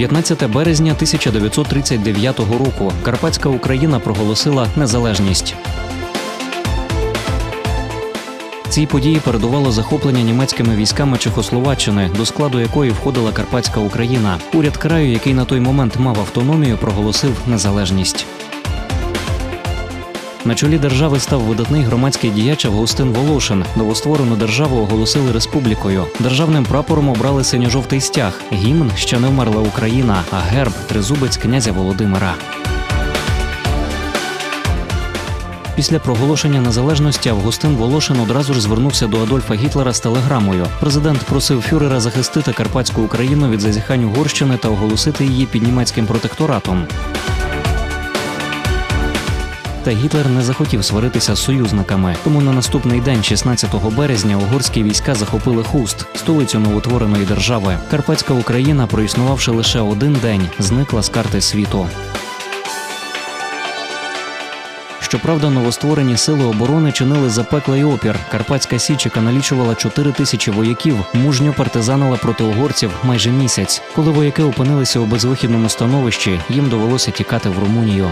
15 березня 1939 року Карпатська Україна проголосила незалежність. Цій події передувало захоплення німецькими військами Чехословаччини, до складу якої входила Карпатська Україна. Уряд краю, який на той момент мав автономію, проголосив незалежність. На чолі держави став видатний громадський діяч Августин Волошин. Новостворену державу оголосили республікою. Державним прапором обрали синьо-жовтий стяг. Гімн ще не вмерла Україна, а герб тризубець князя Володимира. Після проголошення незалежності Августин Волошин одразу ж звернувся до Адольфа Гітлера з телеграмою. Президент просив фюрера захистити Карпатську Україну від зазіхань Угорщини та оголосити її під німецьким протекторатом. Та Гітлер не захотів сваритися з союзниками. Тому на наступний день, 16 березня, угорські війська захопили Хуст, столицю новотвореної держави. Карпатська Україна, проіснувавши лише один день, зникла з карти світу. Щоправда, новостворені сили оборони чинили запеклий опір. Карпатська Січ, яка налічувала 4 тисячі вояків, мужньо партизанила проти угорців майже місяць. Коли вояки опинилися у безвихідному становищі, їм довелося тікати в Румунію.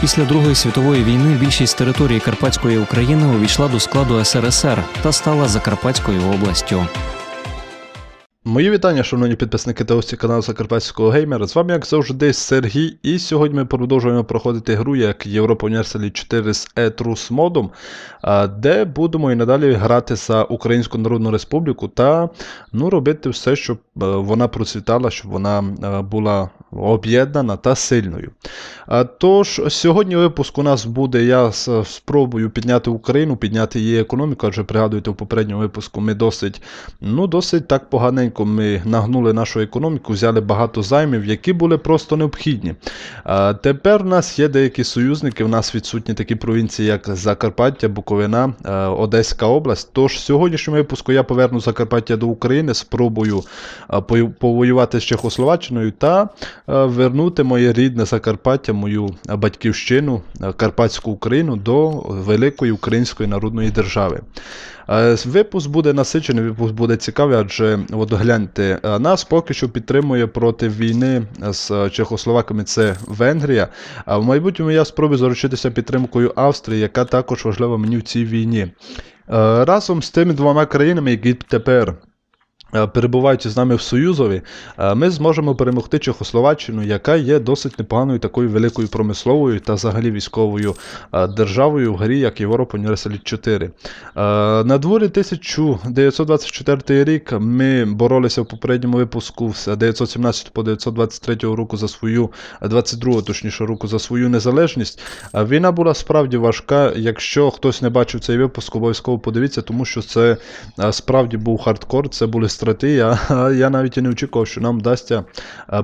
Після Другої світової війни більшість території Карпатської України увійшла до складу СРСР та стала Закарпатською областю. Мої вітання, шановні підписники та гості каналу Закарпатського геймера. З вами, як завжди, Сергій, і сьогодні ми продовжуємо проходити гру як Європа Universal 4 з Етрус модом, де будемо і надалі грати за Українську Народну Республіку та ну, робити все, щоб е, вона процвітала, щоб вона е, була об'єднана та сильною. Тож, сьогодні випуск у нас буде, я спробую підняти Україну, підняти її економіку, адже пригадуєте, в попередньому випуску ми досить, ну, досить так поганенько ми нагнули нашу економіку, взяли багато займів, які були просто необхідні. Тепер у нас є деякі союзники, у нас відсутні такі провінції, як Закарпаття, Буковина, Одеська область. Тож, в сьогоднішньому випуску я поверну Закарпаття до України, спробую повоювати з Чехословаччиною та вернути моє рідне Закарпаття, мою батьківщину, Карпатську Україну до великої української народної держави. Е, Випуск буде насичений, випуск буде цікавий, адже от гляньте, е, нас поки що підтримує проти війни з Чехословаками це Венгрія. А в майбутньому я спробую заручитися підтримкою Австрії, яка також важлива мені в цій війні. Е, Разом з тими двома країнами, які тепер е, перебуваючи з нами в Союзові, е, ми зможемо перемогти Чехословаччину, яка є досить непоганою такою великою промисловою та взагалі військовою е, державою в грі, як Європа Універсаліт 4. Е, На дворі 1924 рік ми боролися в попередньому випуску з 917 по 923 року за свою, 22 точніше року за свою незалежність. Е, Війна була справді важка. Якщо хтось не бачив цей випуск, обов'язково подивіться, тому що це е, справді був хардкор, це були страти. Я, я навіть і не очікував, що нам вдасться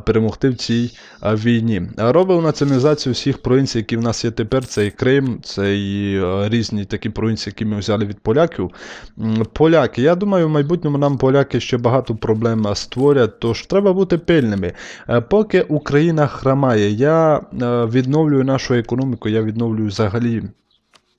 перемогти в цій війні. Робив націоналізацію всіх провінцій, які в нас є тепер. Це і Крим, це і різні такі провінції, які ми взяли від поляків. Поляки, я думаю, в майбутньому нам поляки ще багато проблем створять, тож треба бути пильними. Поки Україна храмає, я відновлюю нашу економіку, я відновлюю взагалі.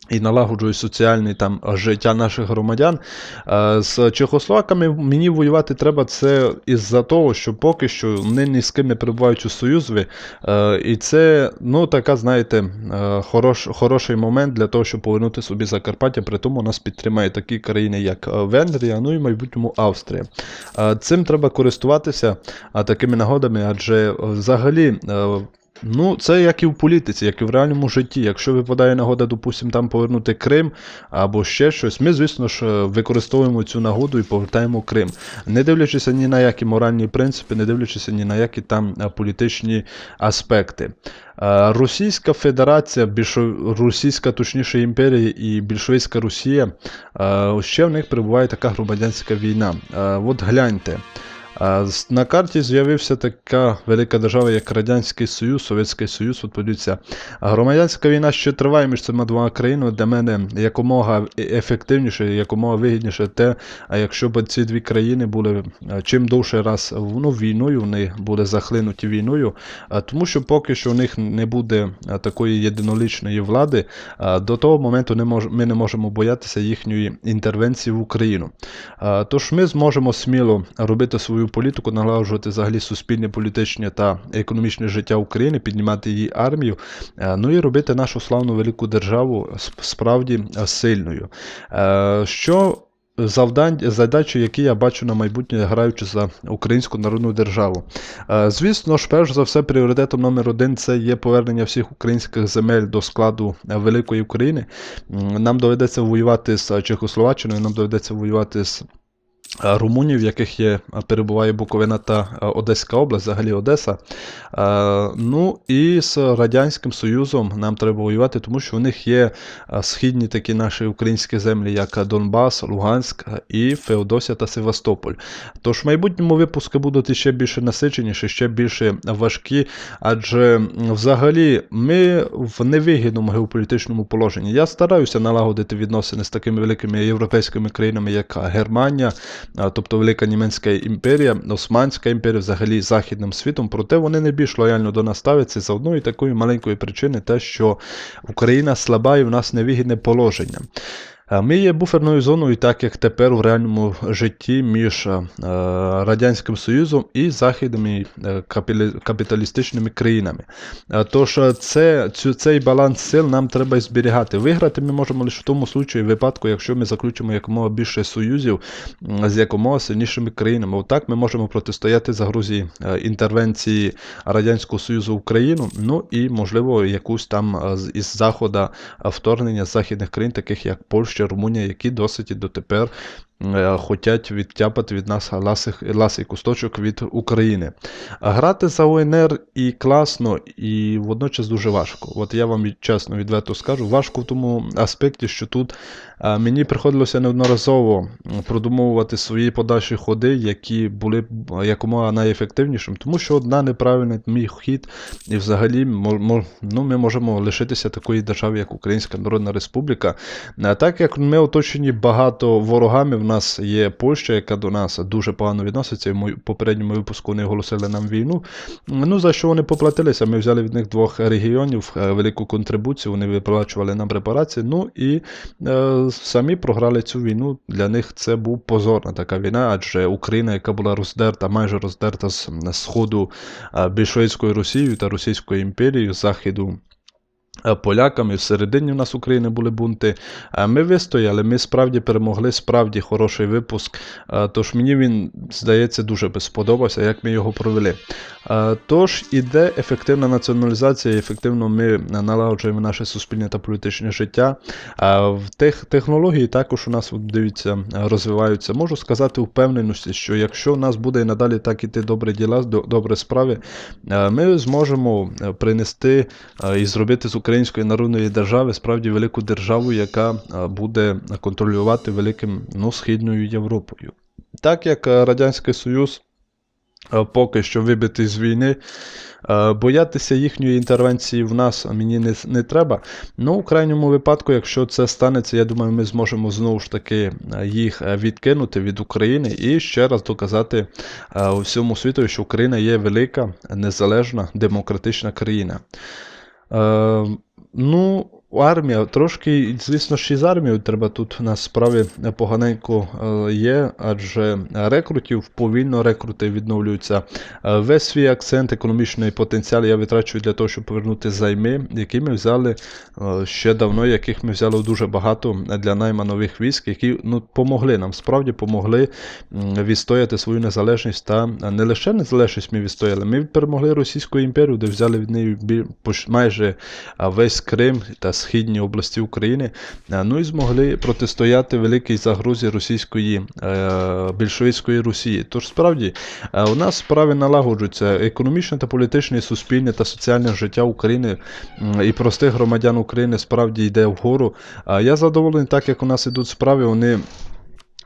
І налагоджую соціальне там життя наших громадян. Е, З чехословаками мені воювати треба це із-за того, що поки що вони ні з ким не перебувають у Союзові. Е, І це, ну, така, знаєте, е, хорош, хороший момент для того, щоб повернути собі Закарпаття. При тому нас підтримають такі країни, як Венгрія, ну і в майбутньому Австрія. Цим треба користуватися такими нагодами, адже взагалі. Ну, це як і в політиці, як і в реальному житті. Якщо випадає нагода, допустимо, там повернути Крим або ще щось, ми, звісно ж, е, використовуємо цю нагоду і повертаємо Крим, не дивлячися ні на які моральні принципи, не дивлячися ні на які там е, політичні аспекти. Е, Російська Федерація, більшо... Російська, точніше, імперія і більшовицька Росія, ще в них перебуває така громадянська війна. От гляньте. На карті з'явився така велика держава, як Радянський Союз, Совєтський Союз. От подивіться, громадянська війна ще триває між цими двома країнами. Для мене якомога е- ефективніше, якомога вигідніше те, а якщо б ці дві країни були чим довше раз ну, війною, вони були захлинуті війною, тому що поки що у них не буде такої єдинолічної влади, до того моменту не мож, ми не можемо боятися їхньої інтервенції в Україну. Тож ми зможемо сміло робити свою свою політику, налагоджувати взагалі суспільне, політичне та економічне життя України, піднімати її армію, е, ну і робити нашу славну велику державу справді е, сильною. Е, Що завдань, задачі, які я бачу на майбутнє, граючи за українську народну державу. Звісно ж, перш за все, пріоритетом номер один це є повернення всіх українських земель до складу великої України. Нам доведеться воювати з Чехословаччиною, нам доведеться воювати з Румунів, в яких є перебуває Буковина та Одеська область, взагалі Одеса. Ну і з Радянським Союзом нам треба воювати, тому що у них є східні такі наші українські землі, як Донбас, Луганськ і Феодосія та Севастополь. Тож в майбутньому випуски будуть ще більше насиченіші, ще більше важкі, адже взагалі ми в невигідному геополітичному положенні. Я стараюся налагодити відносини з такими великими європейськими країнами, як Германія, тобто Велика Німецька імперія, Османська імперія, взагалі західним світом, проте вони не більш лояльно до нас ставляться за одної такої маленької причини, те, що Україна слаба і в нас невигідне положення. Ми є буферною зоною, так як тепер у реальному житті між е, Радянським Союзом і західними е, капіталістичними країнами. Тож е, це, цей баланс сил нам треба зберігати. Виграти ми можемо лише в тому случаї, випадку, якщо ми заключимо якомога більше союзів з якомога сильнішими країнами. Отак ми можемо протистояти загрозі е, інтервенції Радянського Союзу в Україну, ну і, можливо, якусь там із заходу вторгнення з західних країн, таких як Польща, Румунія, які досить і дотепер хотять відтяпати від нас ласий кусточок від України. Грати за УНР і класно, і водночас дуже важко. От я вам чесно відверто скажу, важко в тому аспекті, що тут е, мені приходилося неодноразово продумовувати свої подальші ходи, які були е, якомога найефективнішим, тому що одна неправильний мій хід, і взагалі ну, ми можемо лишитися такої держави, як Українська Народна Республіка. Так як ми оточені багато ворогами, нас є Польща, яка до нас дуже погано відноситься. В попередньому випуску вони оголосили нам війну. Ну за що вони поплатилися? Ми взяли від них двох регіонів е, велику контрибуцію, вони виплачували нам репарації. Ну і е, самі програли цю війну. Для них це був позорна така війна, адже Україна, яка була роздерта, майже роздерта з сходу е, більшовицькою Росією та Російською імперією, з заходу е, поляками. Всередині в нас України були бунти. Е, Ми вистояли, ми справді перемогли, справді хороший випуск. Е, Тож мені він, здається, дуже сподобався, як ми його провели. Е, Тож іде ефективна націоналізація, ефективно ми налагоджуємо наше суспільне та політичне життя. Е, В тех, технології також у нас, дивіться, розвиваються. Можу сказати впевненості, що якщо у нас буде і надалі так іти добре діла, до- добре справи, е, ми зможемо е, принести е, і зробити з Української народної держави справді велику державу, яка е, буде контролювати великим ну, Східною Європою. Так як е, Радянський Союз е, поки що вибитий з війни, боятися їхньої інтервенції в нас мені не, не треба. Ну, у крайньому випадку, якщо це станеться, я думаю, ми зможемо знову ж таки їх відкинути від України і ще раз доказати всьому світу, що Україна є велика, незалежна, демократична країна. Ну, армія, трошки, звісно ж, і з армією треба тут у нас справи поганенько е, є, адже рекрутів повільно рекрути відновлюються. Е, Весь свій акцент, економічний потенціал я витрачую для того, щоб повернути займи, які ми взяли е, ще давно, яких ми взяли дуже багато для найма нових військ, які ну, помогли нам, справді помогли відстояти свою незалежність та не лише незалежність ми відстояли, ми перемогли Російську імперію, де взяли від неї майже весь Крим та східні області України. Ну і змогли протистояти великій загрозі російської е, більшовицької Росії. Тож справді е, у нас справи налагоджуються економічне та політичне, суспільне та соціальне життя України і простих громадян України справді йде вгору. Я задоволений, так як у нас ідуть справи, вони.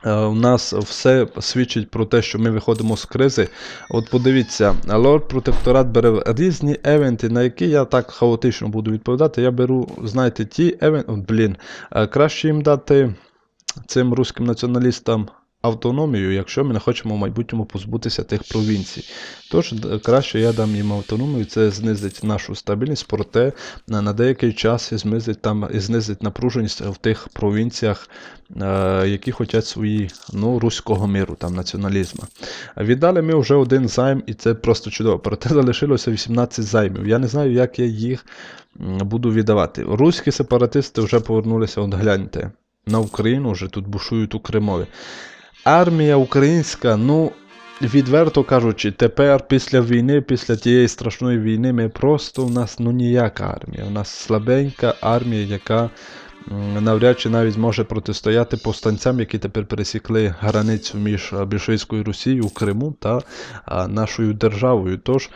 Е, У нас все свідчить про те, що ми виходимо з кризи. От подивіться, Лорд Протекторат бере різні евенти, на які я так хаотично буду відповідати. Я беру, знаєте, ті евенти, блін, е, краще їм дати цим руським націоналістам автономію, якщо ми не хочемо в майбутньому позбутися тих провінцій. Тож краще я дам їм автономію, це знизить нашу стабільність, проте на, деякий час знизить там і знизить напруженість в тих провінціях, е, які хочуть свої ну, руського миру, там націоналізму. Віддали ми вже один займ, і це просто чудово. Проте залишилося 18 займів. Я не знаю, як я їх буду віддавати. Руські сепаратисти вже повернулися, от гляньте, на Україну вже тут бушують у Кримові. Армія українська, ну. Відверто кажучи, тепер після війни, після тієї страшної війни, ми просто у нас ну ніяка армія. У нас слабенька армія, яка навряд чи навіть може протистояти повстанцям, які тепер пересікли границю між більшовицькою Росією, Криму та нашою державою. Тож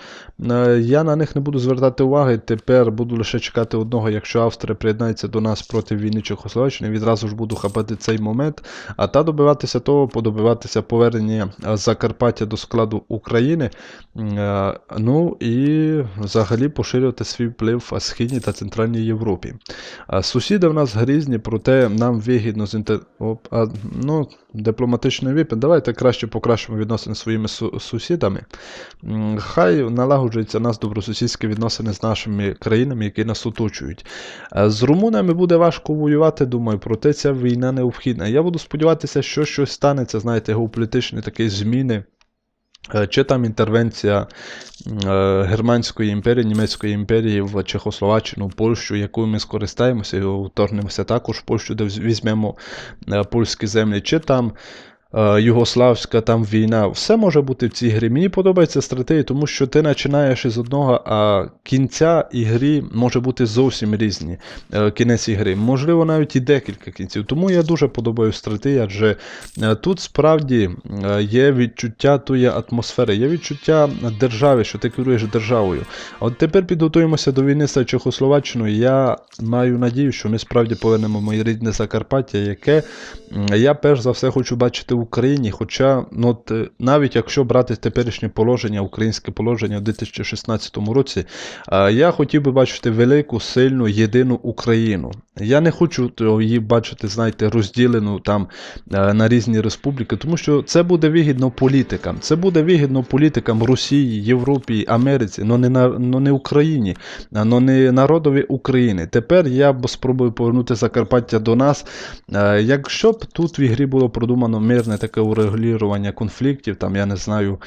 е, я на них не буду звертати уваги. Тепер буду лише чекати одного, якщо Австрія приєднається до нас проти війни Чехословаччини, відразу ж буду хапати цей момент. А та добиватися того, подобиватися повернення е, Закарпаття до складу України. Е, Ну і взагалі поширювати свій вплив в Східній та Центральній Європі. Сусіди в нас грізні, проте нам вигідно з інтер... Оп, а, ну, дипломатичний випад. Давайте краще покращимо відносини зі своїми су- сусідами. Хай налагоджуються нас добросусідські відносини з нашими країнами, які нас оточують. Е, З румунами буде важко воювати, думаю, проте ця війна необхідна. Я буду сподіватися, що щось станеться, знаєте, геополітичні такі зміни. Е, Чи там інтервенція е, Германської імперії, Німецької імперії в Чехословаччину, Польщу, якою ми скористаємося і вторгнемося також в Польщу, де візьмемо е, польські землі, чи там Югославська там війна. Все може бути в цій грі. Мені подобається стратегія, тому що ти починаєш із одного, а кінця ігри може бути зовсім різні. е, Кінець ігри. Можливо, навіть і декілька кінців. Тому я дуже подобаю стратегію, адже е, тут справді е, є відчуття тої атмосфери, є відчуття держави, що ти керуєш державою. От тепер підготуємося до війни з Чехословаччиною. Я маю надію, що ми справді повернемо моє рідне Закарпаття, яке я перш за все хочу бачити в Україні. Хоча, ну, от, е, навіть якщо брати теперішнє положення, українське положення у 2016 році, е, я хотів би бачити велику, сильну, єдину Україну. Я не хочу її бачити, знаєте, розділену там е, на різні республіки, тому що це буде вигідно політикам. Це буде вигідно політикам Росії, Європі, Америці, але не, на, но не Україні, але не народові України. Тепер я б спробую повернути Закарпаття до нас. Якщо б тут в ігрі було продумано мирне таке урегулювання конфліктів, там я не знаю,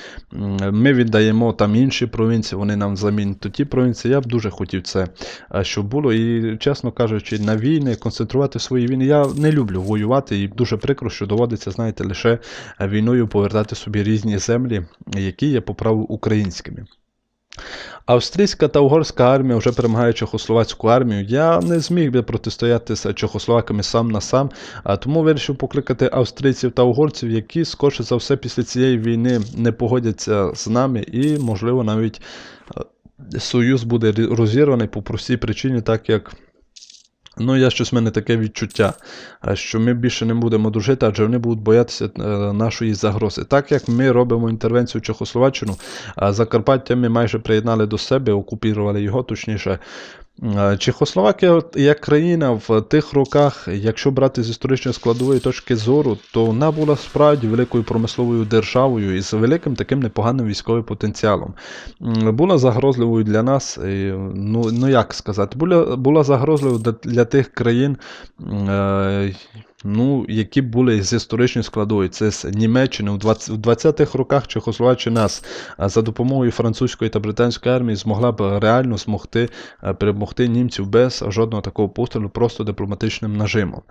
ми віддаємо там інші провінції, вони нам замінять то ті провінції, я б дуже хотів це, е, щоб було. І, чесно кажучи, на війни, концентрувати свої війни. Я не люблю воювати і дуже прикро, що доводиться, знаєте, лише війною повертати собі різні землі, які є по праву українськими. Австрійська та угорська армія вже перемагає чехословацьку армію. Я не зміг би протистояти з чехословаками сам на сам, а тому вирішив покликати австрійців та угорців, які скорше за все після цієї війни не погодяться з нами, і, можливо, навіть е, союз буде розірваний по простій причині, так як. Ну, я щось в мене таке відчуття, е, що ми більше не будемо дружити, адже вони будуть боятися е, нашої загрози. Так як ми робимо інтервенцію в Чехословаччину, Закарпаття ми майже приєднали до себе, окупірували його, точніше. Е, Чехословакія як країна в тих роках, якщо брати з історичної складової точки зору, то вона була справді великою промисловою державою із великим таким непоганим військовим потенціалом. Була загрозливою для нас, ну, ну як сказати, була, була загрозливою для тих країн, е, ну, які були з історичної складової. Це з Німеччини у 20, в 20-х роках Чехословаччина нас за допомогою французької та британської армії змогла б реально змогти е, перемогти німців без жодного такого пострілу, просто дипломатичним нажимом.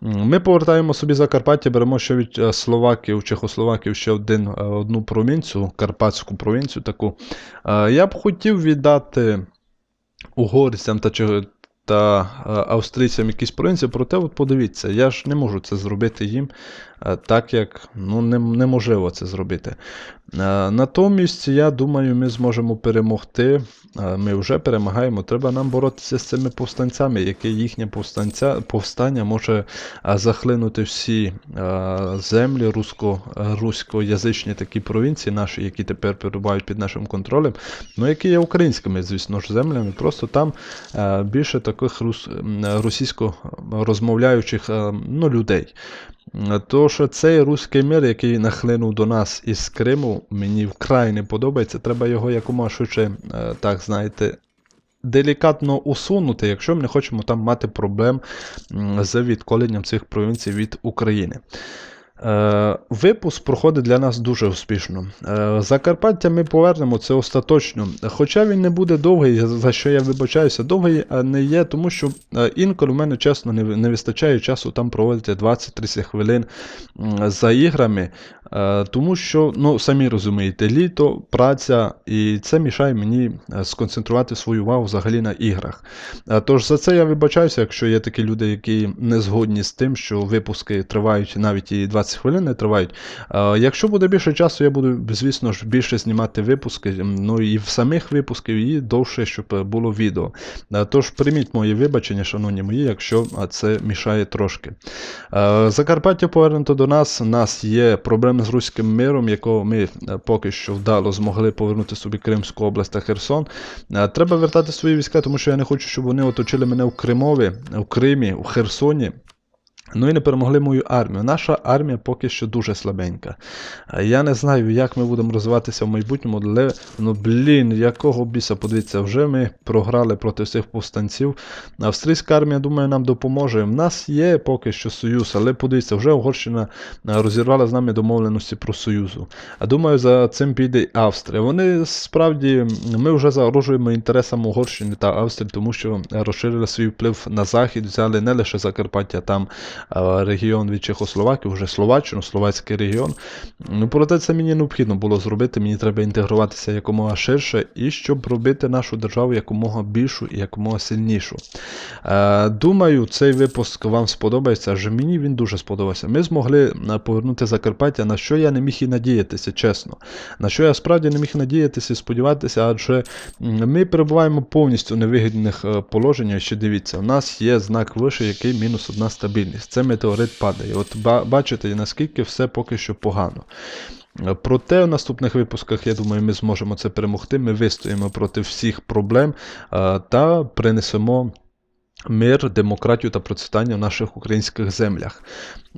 Ми повертаємо собі Закарпаття, беремо ще від е, Словаків, Чехословаків ще один, е, одну провінцію, Карпатську провінцію таку. Я б хотів віддати угорцям та та е, австрійцям якісь провінції, проте от подивіться, я ж не можу це зробити їм, е, так як ну, не, неможливо це зробити. Е, Натомість, я думаю, ми зможемо перемогти. Е, Ми вже перемагаємо. Треба нам боротися з цими повстанцями, яке їхнє повстанця, повстання може е, захлинути всі землі русько, е, руськоязичні такі провінції наші, які тепер перебувають під нашим контролем, ну які є українськими, звісно ж, землями. Просто там більше таких рус, російсько розмовляючих ну, людей. М, То, що цей руський мир, який нахлинув до нас із Криму, мені вкрай не подобається. Треба його якомога швидше, е, так знаєте, делікатно усунути, якщо ми не хочемо там мати проблем з відколенням цих провінцій від України. Е, Випуск проходить для нас дуже успішно. Е, Закарпаття ми повернемо це остаточно. Хоча він не буде довгий, за що я вибачаюся, довгий не є, тому що е, інколи в мене чесно не, вистачає часу там проводити 20-30 хвилин за іграми. Е, Тому що, ну, самі розумієте, літо, праця, і це мішає мені е, сконцентрувати свою увагу взагалі на іграх. Е, Тож за це я вибачаюся, якщо є такі люди, які не згодні з тим, що випуски тривають навіть і 20 хвилин не тривають. Якщо буде більше часу, я буду, звісно ж, більше знімати випуски, ну і в самих випусків, і довше, щоб було відео. Тож прийміть мої вибачення, шановні мої, якщо це мішає трошки. Закарпаття повернуто до нас. У нас є проблеми з руським миром, якого ми е, поки що вдало змогли повернути собі Кримську область та Херсон. Е, Треба вертати свої війська, тому що я не хочу, щоб вони оточили мене в Кримові, в Кримі, у Херсоні. Ну і не перемогли мою армію. Наша армія поки що дуже слабенька. Е, Я не знаю, як ми будемо розвиватися в майбутньому, але ну блін, якого біса, подивіться, вже ми програли проти всіх повстанців. Австрійська армія, думаю, нам допоможе. У нас є поки що союз, але подивіться, вже Угорщина е, розірвала з нами домовленості про союзу. А думаю, за цим піде Австрія. Вони справді ми вже загрожуємо інтересам Угорщини та Австрії, тому що розширили свій вплив на захід, взяли не лише Закарпаття, там е, регіон від Чехословакії, вже Словаччину, Словацький регіон. Ну, проте це мені необхідно було зробити. Мені треба інтегруватися якомога ширше і щоб робити нашу державу якомога більшу і якомога сильнішу. Е, Думаю, цей випуск вам сподобається, адже мені він дуже сподобався. Ми змогли е, повернути Закарпаття, на що я не міг і надіятися, чесно. На що я справді не міг надіятися і сподіватися, адже ми перебуваємо повністю в невигідних е, положеннях. Ще дивіться, у нас є знак вище, який мінус одна стабільність. Це метеорит падає. От ба- бачите, наскільки все поки що погано. Проте в наступних випусках, я думаю, ми зможемо це перемогти. Ми вистоїмо проти всіх проблем та принесемо мир, демократію та процвітання в наших українських землях.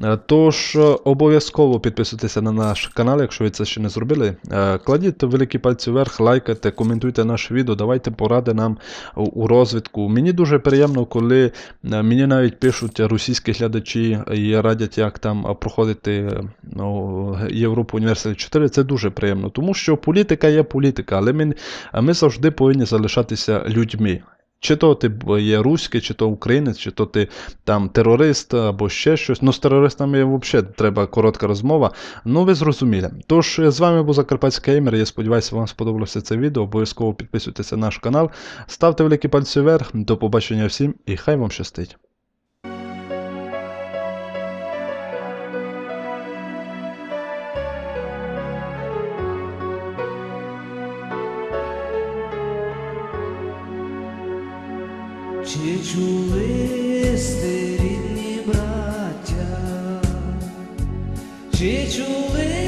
Е, Тож е, обов'язково підписуйтеся на наш канал, якщо ви це ще не зробили. Е, Кладіть великі пальці вверх, лайкайте, коментуйте наше відео, давайте поради нам у- розвитку. Мені дуже приємно, коли мені навіть пишуть російські глядачі і радять, як там проходити ну, Європу Університет 4. Це дуже приємно, тому що політика є політика, але ми, ми завжди повинні залишатися людьми. Чи то ти є руський, чи то українець, чи то ти там терорист або ще щось. Ну, з терористами взагалі треба коротка розмова. Ну, ви зрозуміли. Тож з вами був Закарпатський Геймер. Я сподіваюся, вам сподобалося це відео. Обов'язково підписуйтесь на наш канал, ставте великі пальці вверх. До побачення всім і хай вам щастить. Чи чули сте рідні браття? Чи чули